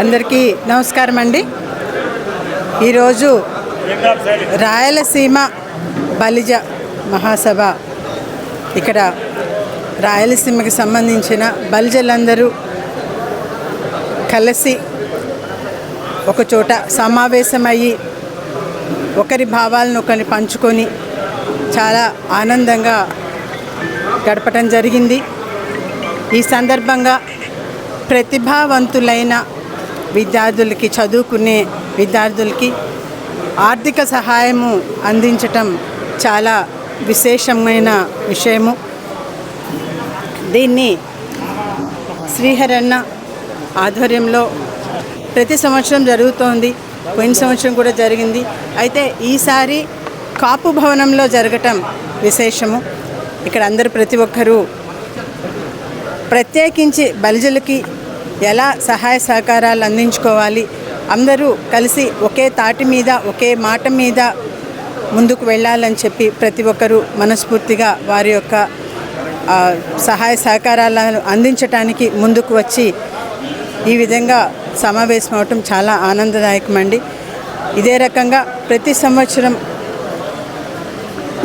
అందరికీ నమస్కారం అండి. ఈరోజు రాయలసీమ బలిజ మహాసభ. ఇక్కడ రాయలసీమకి సంబంధించిన బలిజలందరూ కలిసి ఒకచోట సమావేశమయ్యి ఒకరి భావాలను ఒకరిని పంచుకొని చాలా ఆనందంగా గడపటం జరిగింది. ఈ సందర్భంగా ప్రతిభావంతులైన విద్యార్థులకి చదువుకునే విద్యార్థులకి ఆర్థిక సహాయము అందించటం చాలా విశేషమైన విషయము. దీన్ని శ్రీహరన్న ఆధ్వర్యంలో ప్రతి సంవత్సరం జరుగుతోంది. పోయిన సంవత్సరం కూడా జరిగింది. అయితే ఈసారి కాపు భవనంలో జరగటం విశేషము. ఇక్కడ అందరు ప్రతి ఒక్కరూ ప్రత్యేకించి బలిజలకి ఎలా సహాయ సహకారాలు అందించుకోవాలి? అందరూ కలిసి ఒకే తాటి మీద ఒకే మాట మీద ముందుకు వెళ్ళాలని చెప్పి ప్రతి ఒక్కరూ మనస్ఫూర్తిగా వారి యొక్క సహాయ సహకారాలను అందించటానికి ముందుకు వచ్చి ఈ విధంగా సమావేశం అవటం చాలా ఆనందదాయకమండి. ఇదే రకంగా ప్రతి సంవత్సరం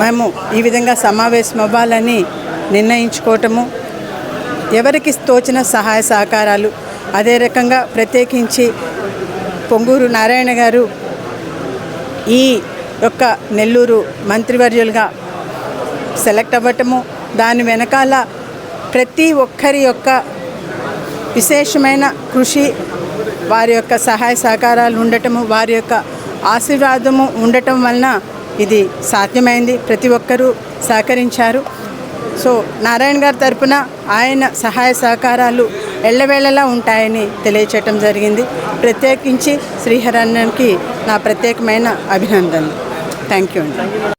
మేము ఈ విధంగా సమావేశం అవ్వాలని నిర్ణయించుకోవటము ఎవరికి తోచిన సహాయ సహకారాలు అదే రకంగా ప్రత్యేకించి పొంగూరు నారాయణ గారు ఈ యొక్క నెల్లూరు మంత్రివర్యులుగా సెలెక్ట్ అవ్వటము దాని వెనకాల ప్రతి ఒక్కరి యొక్క విశేషమైన కృషి వారి యొక్క సహాయ సహకారాలు ఉండటము వారి యొక్క ఆశీర్వాదము ఉండటం వలన ఇది సాధ్యమైంది. ప్రతి ఒక్కరూ సహకరించారు. సో నారాయణ గారి తరపున ఆయన సహాయ సహకారాలు ఎల్లవేళలా ఉంటాయని తెలియచేయటం జరిగింది. ప్రత్యేకించి శ్రీహరణకి నా ప్రత్యేకమైన అభినందనలు. థ్యాంక్ యూ అండి.